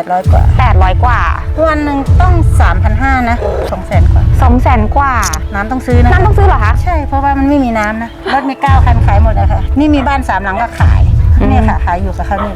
800 กว่า 800 กว่า วันหนึ่งต้อง 3,500 นะ2แสนกว่า 200,000 กว่า น้ำต้องซื้อนะ น้ำต้องซื้อเหรอคะ ใช่ เพราะว่ามันไม่มีน้ำนะ รถมีเก้าคันขายหมดเลยค่ะ นี่มีบ้านสามหลังก็ขายอืมเนี่ยค่ะขายอยู่กับเขานี่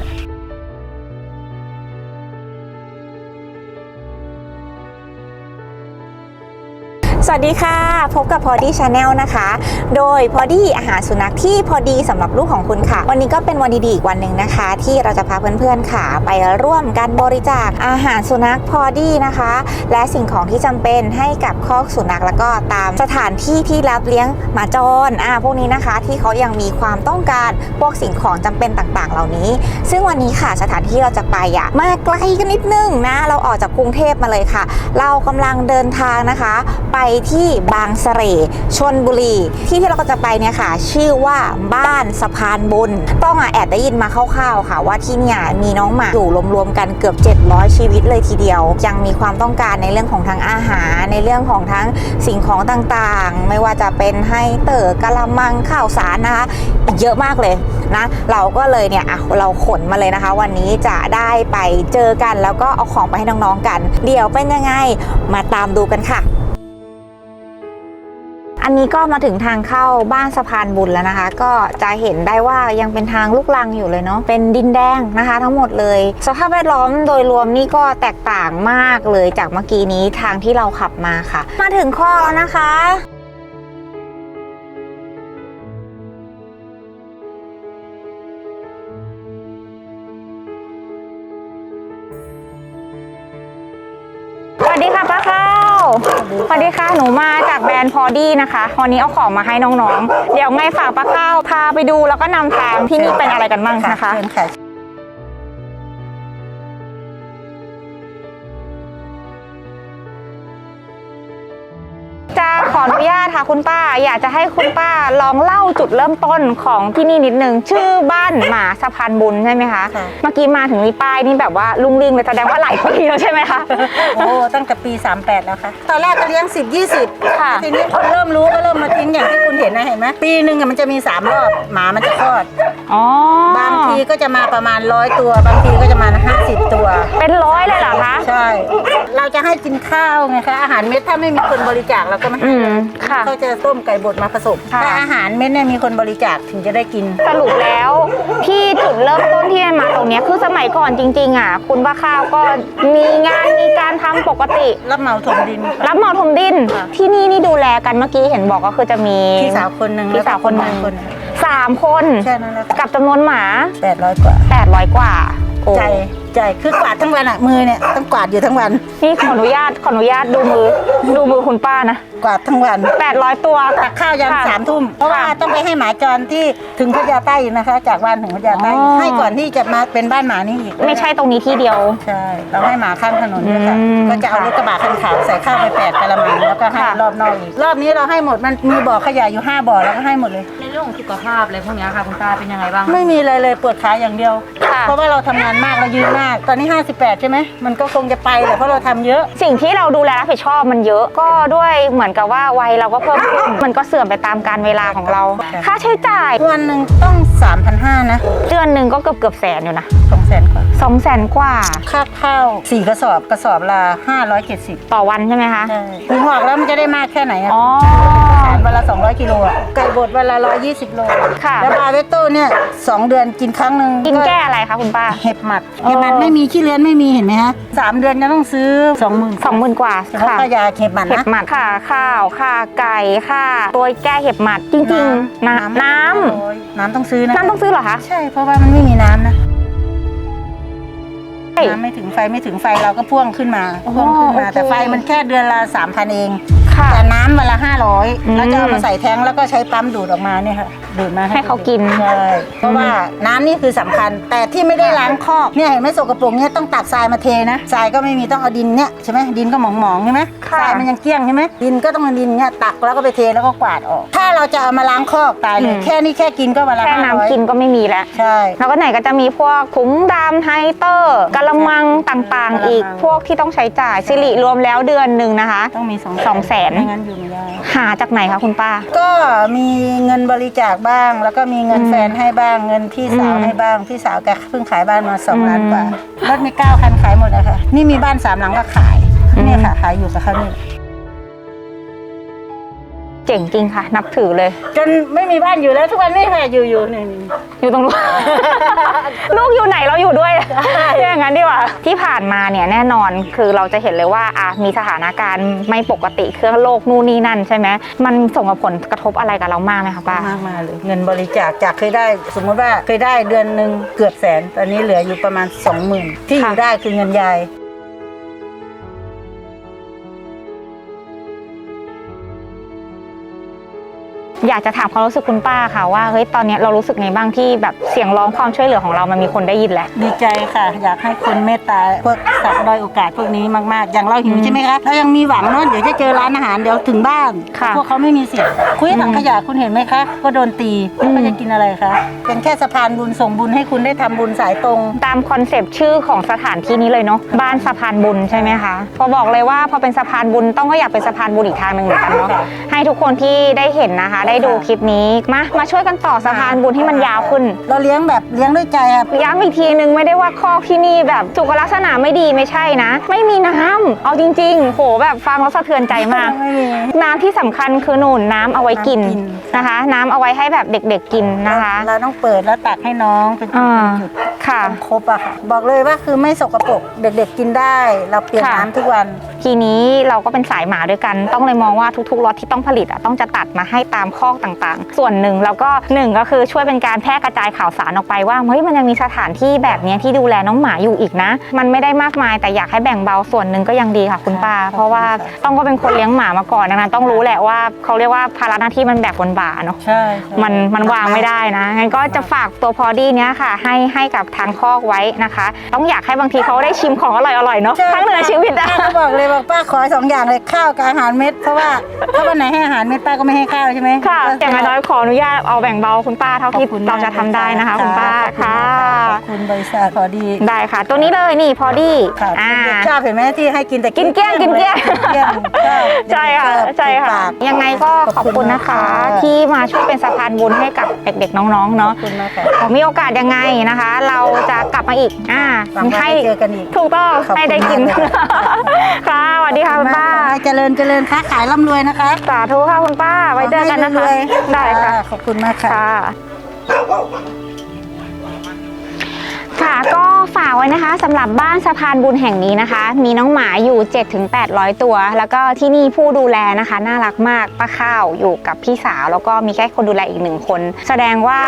สวัสดีค่ะ พบกับพอดี้ชาแนลนะคะ โดยพอดี้อาหารสุนัขที่พอดีสำหรับลูกของคุณค่ะ วันนี้ก็เป็นวันดีๆอีกวันหนึ่งนะคะ ที่เราจะพาเพื่อนๆค่ะ ไปร่วมกันบริจาคอาหารสุนัขพอดี้นะคะ และสิ่งของที่จำเป็นให้กับคอกสุนัขแล้วก็ตามสถานที่ที่รับเลี้ยงหมาจรอ่าพวกนี้นะคะ ที่เขายังมีความต้องการพวกสิ่งของจำเป็นต่างๆ เหล่านี้ ซึ่งวันนี้ค่ะสถานที่เราจะไปอะมาไกลกันนิดนึงนะเราออกจากกรุงเทพมาเลยค่ะ เรากำลังเดินทางนะคะ ไปที่บางเสร่ชนบุรี ที่ที่เราก็จะไปเนี่ยค่ะ ชื่อว่าบ้านสะพานบุญต้องอะแอบได้ยินมาคร่าวๆค่ะ ว่าที่เนี่ยมีน้องหมาอยู่รวมๆกันเกือบ 700 ชีวิตเลยทีเดียว ยังมีความต้องการในเรื่องของทั้งอาหารในเรื่องของทั้งสิ่งของต่างๆ ไม่ว่าจะเป็นให้เต๋อกะละมังข้าวสารนะคะเยอะมากเลยนะ เราก็เลยเนี่ยอะเราขนมาเลยนะคะ วันนี้จะได้ไปเจอกันแล้วก็เอาของไปให้น้องๆกัน เดี๋ยวเป็นยังไงมาตามดูกันค่ะ นี้ก็มาถึงทางเข้าบ้านสะพานบุญแล้วนะคะ ก็จะเห็นได้ว่ายังเป็นทางลูกลังอยู่เลยเนาะเป็นดินแดงนะคะ ทั้งหมดเลย สภาพแวดล้อมโดยรวมนี่ก็แตกต่างมากเลยจากเมื่อกี้นี้ทางที่เราขับมาค่ะ มาถึงข้อแล้วนะคะ สวัสดีค่ะ หนูมาจากแบรนด์พอดี้นะคะวันนี้เอาของมาให้น้องๆ เดี๋ยวไงฝากป้าข้าวพาไปดูแล้วก็นำทางที่นี่เป็นอะไรกันบ้างนะคะ ออนุญาตค่ะคุณป้า อยากจะให้คุณป้าลองเล่าจุดเริ่มต้นของที่นี่นิดนึง ชื่อบ้านหมาสะพานบุญใช่ไหมคะ ค่ะ เมื่อกี้มาถึงมีป้ายนี่แบบว่าลุงลิงเลยแสดงว่าหลายปีแล้วใช่ไหมคะ โอ้ตั้งแต่ปี 38 แล้วค่ะ ตอนแรกก็เลี้ยง 10 20ค่ะ ทีนี้คนเริ่มรู้ก็เริ่มมาทิ้งอย่างที่คุณเห็นนะเห็นไหมปีหนึ่งอะมันจะมี 3 รอบ หมามันจะคลอด อ๋อบางทีก็จะมาประมาณร้อยตัว บางทีก็จะมา50 ตัว เป็นร้อยเลยเหรอคะ ใช่ เราจะให้กินข้าวไงคะ อาหารเม็ดถ้าไม่มีคนบริจาคเราก็ไม่อืให้มเลยค่ะ เขาจะต้มไก่บดมาผสมค่ะ ถ้าอาหารเม็ดเนี่ยมีคนบริจาคถึงจะได้กิน สรุปแล้วที่จุดเริ่มต้นที่มาตรงเนี้ยคือสมัยก่อนจริง ๆ อะ คุณป้าข้าวก็มีงานมีการทำปกติ รับเหมาถมดินค่ะรับเหมาถมดิน ค่ะ ที่นี่นี่ดูแลกันเมื่อกี้เห็นบอกก็คือจะมี พี่สาวคนหนึ่งพี่สาวคนหนึ่ง แล้วก็คนสามคน แค่นั้นแหละกับจำนวนหมา แปดร้อยกว่า 800 กว่าโอ้ใจ ใจคือกวาดทั้งวันอะมือเนี่ยต้องกวาดอยู่ทั้งวัน นี่ขออนุญาตขออนุญาตดูมือ ดูมือคุณป้านะกวาดทั้งวัน800 ตัวตักข้าวยันค่ะ สามทุ่มเพราะว่าค่ะต้องไปให้หมาจรที่ถึงพัทยาใต้นะคะ จากบ้านถึงพัทยาใต้อ๋อ ให้ก่อนที่จะมาเป็นบ้านหมานี่อีกไม่ใช่ตรงนี้ที่เดียว ใช่เราให้หมาข้ามถนนด้วยค่ะอืมก็จะเอารถกระบะคันขาวใส่ข้าวไปแปดกะละมังแล้วก็ให้ค่ะ รอบนอกอีกรอบนี้เราให้หมดมันมีบ่อขยะอยู่ห้าบ่อแล้วก็ให้หมดเลย ในเรื่องของสุขภาพอะไรพวกเนี้ยค่ะคุณตาเป็นยังไงบ้างไม่มีอะไรเลยปวดขาอย่างเดียว ค่ะเพราะว่าเราทำงานมากเรายืนมากตอนนี้ 58 ใช่ไหม มันก็คงจะไปแหละเพราะเราทำเยอะ สิ่งที่เราดูแลรับผิดชอบมันเยอะ ก็ด้วยเหมือนกับว่าวัยเราก็เพิ่มขึ้น มันก็เสื่อมไปตามการเวลาของเรา ค่ะค่าใช้จ่ายวันหนึ่งต้อง 3,500 นะเดือนหนึ่งก็เกือบเกือบแสนอยู่นะ 200,000กว่า สองแสนกว่า ค่าข้าวสี่กระสอบกระสอบละ570ต่อวันใช่ไหมคะ ใช่ถึงหอกแล้วมันจะได้มากแค่ไหนอะอ๋อ สารวันละ200กิโลอะไก่บดวันละ120โลค่ะ แล้วบาเวตโต้เนี่ยสองเดือนกินครั้งหนึ่งกินแก้อะไรคะคุณป้า เห็บหมัดอ๋อเห็บหมัดไม่มีขี้เลื้อนไม่มีเห็นไหมฮะสามเดือนจะต้องซื้อสองหมื่นสองหมื่นกว่าแล้วค่ะก็ยาเห็บหมัดเห็นะบหมัดค่ะ ข้าวค่ะไก่ค่ะ ตัวแก้เห็บหมัดจริงๆน้ำน้ำน้ำต้องซื้อนะน้ำต้องซื้อเหรอคะ ใช่เพราะว่ามันไม่มีน้ำนะใช่ น้ำไม่ถึงไฟไม่ถึงไฟเราก็พ่วงขึ้นมาอ๋อพ่วงขึ้นมาโอเคแต่ไฟมันแค่เดือนละสามพันเองค่ะแต่น้ำวันละห้าร้อยอืมแล้วจะเอามาใส่แท้งแล้วก็ใช้ปั๊มดูดออกมาเนี่ยค่ะดูดมาให้เขากินใช่เพราะว่าน้ำนี่คือสำคัญ แต่ที่ไม่ได้ล้างคอกเนี่ยเห็นไหมสกปรกเนี่ยต้องตักทรายมาเทนะทรายก็ไม่มีต้องเอาดินเนี่ยใช่ไหมดินก็หมองๆใช่ไหมค่ะทรายมันยังเกลี้ยงใช่ไหมดินก็ต้องเอาดินเนี่ยตักแล้วก็ไปเทแล้วก็กวาดออก ถ้าเราจะเอามาล้างคอกตายเลยอืมแค่นี้แค่กินก็วันละแค่ห้าร้อยน้ำกินก็ไม่มีแล้วใช่แล้วก็ไหนก็จะมีพวกถุงดำไฮเตอร์กะละมังต่างๆ อีกกะละมังพวกที่ต้องใช้จ่ายสิริรวมแล้วเดือนหนึ่งนะคะต้องมีสองสองแสนไม่งั้นอยู่ไม่ได้ หาจากไหนคะคุณป้า ก็มีเงินบริจาคบ้าง แล้วก็มีเงินอืมแฟนให้บ้างเงินพี่สาวอืมให้บ้างพี่สาวแกเพิ่งขายบ้านมาสองอืมล้านกว่ารถมีเก้าคันขายหมดนะคะนี่มีบ้านสามหลังก็ขายอืมนี่ค่ะขายอยู่กับเขานี่ เจ๋งจริงค่ะ นับถือเลย จนไม่มีบ้านอยู่แล้วทุกวันนี้ค่ะอยู่อยู่นี่ อยู่ตรงนู้น ลูกอยู่ไหนเราอยู่ด้วยใช่ อย่างนั้นดีกว่าที่ผ่านมาเนี่ยแน่นอนคือเราจะเห็นเลยว่าอะมีสถานการณ์ไม่ปกติเครื่องโลกนู่นนี่นั่นใช่ไหมมันส่งผลกระทบอะไรกับเรามากไหมคะป้า มากมาเลยเงินบริจาคจากเคยได้ สมมติว่าเคยได้เดือนหนึ่งเกือบแสน ตอนนี้เหลืออยู่ประมาณสองหมื่นที่อยู่ค่ะได้คือเงินยาย อยากจะถามความรู้สึกคุณป้าค่ะว่าเฮ้ยตอนเนี้ยเรารู้สึกไงบ้างที่แบบเสียงร้องความช่วยเหลือของเรามันมีคนได้ยินแล้ว ดีใจค่ะ อยากให้คนเมตตาพวกสัตว์ด้อยโอกาสพวกนี้มากๆ อย่างเราหิวอืมใช่ไหมคะเรายังมีหวังเนอะเดี๋ยวจะเจอร้านอาหารเดี๋ยวถึงบ้าน ค่ะพวกเขาไม่มีสิทธิ์คุยถังขยะคุณเห็นไหมคะ ก็โดนตีอืมก็จะกินอะไรคะเป็นแค่สะพานบุญส่งบุญให้คุณได้ทำบุญสายตรง ตามคอนเซปต์ชื่อของสถานที่นี้เลยเนาะบ้านสะพานบุญใช่ไหมคะพอบอกเลยว่าพอเป็นสะพานบุญต้องก็อยากเป็นสะพานบุญอีกทางหนึ่งเหมือนกันเนาะค่ะให้ทุกคนที่ได้เห็นนะคะได้ดูคลิปนี้มามาช่วยกันต่อสะพานบุญให้มันยาวขึ้น เราเลี้ยงแบบเลี้ยงด้วยใจค่ะย้ำอีกทีนึงไม่ได้ว่าคอกที่นี่แบบสุขลักษณะไม่ดีไม่ใช่นะ ไม่มีน้ำเอาจริง ๆ โหแบบฟังแล้วสะเทือนใจมากไม่มีน้ำที่สำคัญคือหนุนน้ำเอาไว้กินน้ำกินนะคะ น้ำเอาไว้ให้แบบเด็กๆกินนะคะเราต้องเปิดแล้วตักให้น้องเป็นจุดอ่าเป็นจุดค่ะต้องครบอะค่ะ บอกเลยว่าคือไม่สกปรกเด็กๆกินได้ เราเปลี่ยนค่ะน้ำทุกวัน ทีนี้เราก็เป็นสายหมาด้วยกัน ต้องเลยมองว่าทุกๆรถที่ต้องผลิตอะต้องจะตัดมาให้ตามคอกต่างๆ ส่วนหนึ่งแล้วก็หนึ่งก็คือช่วยเป็นการแพร่กระจายข่าวสารออกไปว่าเฮ้ยมันยังมีสถานที่แบบเนี้ยที่ดูแลน้องหมาอยู่อีกนะ มันไม่ได้มากมายแต่อยากให้แบ่งเบาส่วนหนึ่งก็ยังดีค่ะคุณป้าค่ะเพราะว่าขอบคุณค่ะต้องก็เป็นคนเลี้ยงหมามาก่อนดังนั้นต้องรู้แหละว่าเขาเรียกว่าภาระหน้าที่มันแบกบนบ่าเนาะใช่ใช่มันมันวางไม่ได้นะงั้นก็จะฝากตัวพอดี้เนี้ยค่ะ ให้ให้กับทางคอกไว้นะคะ ต้องอยากให้บางทีเขาได้ชิมของอร่อยๆเนาะใช่ครั้งหนึ่งในชีวิตอะป้าก็บอกเลยบอกป้าขอสองอย่างเลยข้าวกับอาหารเม็ดเพราะว่าถ้าวันไหนให้อาหารเม็ดป้าก็ไม่ให้ข้าวใช่ไหมค่ะก็อย่างน้อยๆขออนุญาตเอาแบ่งเบาคุณป้าเท่าขอบที่คุณเรามกจะทำได้นะคะ คุณป้าขอบณค่ะมากขอบ คุณบริษัทพอดี ได้ค่ะ ตัวนี้เลยนี่พอดี้ค่ะอ่า เด็กๆชอบเห็นไหมที่ให้กินแต่กินเกลี้ยงกินเกลี้ยง เกลี้ยงชอบใช่ค่ะเด็กๆชอบใช่ค่ะปากยังไงก็ขอบคุณนะคะที่มาช่วยเป็นสะพานบุญให้กับเด็กๆน้องๆขอเนาะบคุณมากค่ะมีโอกาสยังไงนะคะ เราจะกลับมาอีกอ่าหวังว่าให้ได้เจอกันอีก ถูกต้องขอบคุณให้ได้กิน มากเลยค่ะสวัสดีค่ะคุณป้าให้เจริญเจริญค้าขายร่ำรวยนะคะสาธุค่ะคุณป้าไว้เจอกันนะคะขอให้รวยๆได้ค่ะ ขอบคุณมากค่ะ ค่ะ ค่ะก็ ฝากไว้นะคะสำหรับบ้านสะพานบุญแห่งนี้นะคะ มีน้องหมาอยู่ 7-800 ตัว แล้วก็ที่นี่ผู้ดูแลนะคะ น่ารักมากป้าข้าวอยู่กับพี่สาว แล้วก็มีแค่คนดูแลอีกหนึ่งคน แสดงว่า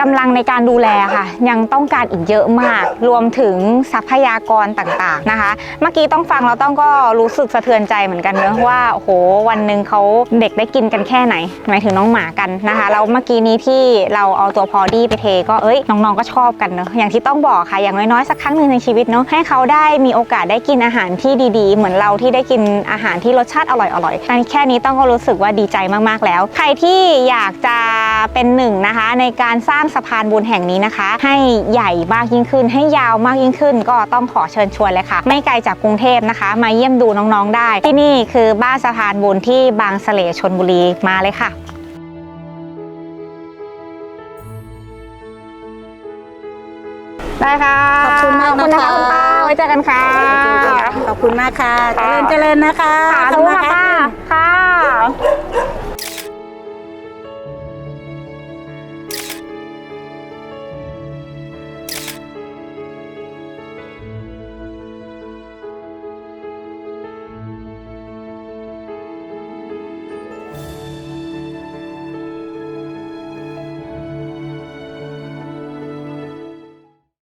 กำลังในการดูแลค่ะ ยังต้องการอีกเยอะมาก รวมถึงทรัพยากรต่างๆนะคะ เมื่อกี้ต้องฟังแล้วต้องก็รู้สึกสะเทือนใจเหมือนกันเนอะว่าโอ้โหวันหนึ่งเขาเด็กได้กินกันแค่ไหนหมายถึงน้องหมากันนะคะแล้วเมื่อกี้นี้ที่เราเอาตัวพอดี้ไปเทก็เอ้ยน้องๆก็ชอบกันเนอะอย่างที่ต้องบอกค่ะอย่างน้อยๆสักครั้งหนึ่งในชีวิตเนาะให้เขาได้มีโอกาสได้กินอาหารที่ดีๆ เหมือนเราที่ได้กินอาหารที่รสชาติอร่อยๆอันแค่นี้ต้องก็รู้สึกว่าดีใจมากๆแล้ว ใครที่อยากจะเป็นหนึ่งนะคะ ในการสร้างสะพานบุญแห่งนี้นะคะ ให้ใหญ่มากยิ่งขึ้น ให้ยาวมากยิ่งขึ้น ก็ต้องขอเชิญชวนเลยค่ะ ไม่ไกลจากกรุงเทพนะคะ มาเยี่ยมดูน้องๆได้ ที่นี่คือบ้านสะพานบุญที่บางเสลชนบุรีมาเลยค่ะ ได้ค่ะขอบคุณมากขอบคุณนะคะนะคะคุณป้าไว้เจอกันค่ะ ขอบคุณมากค่ะ เจริญเจริญนะคะสาขอบธุคุณมากค่ะป้าค่ะค่ะ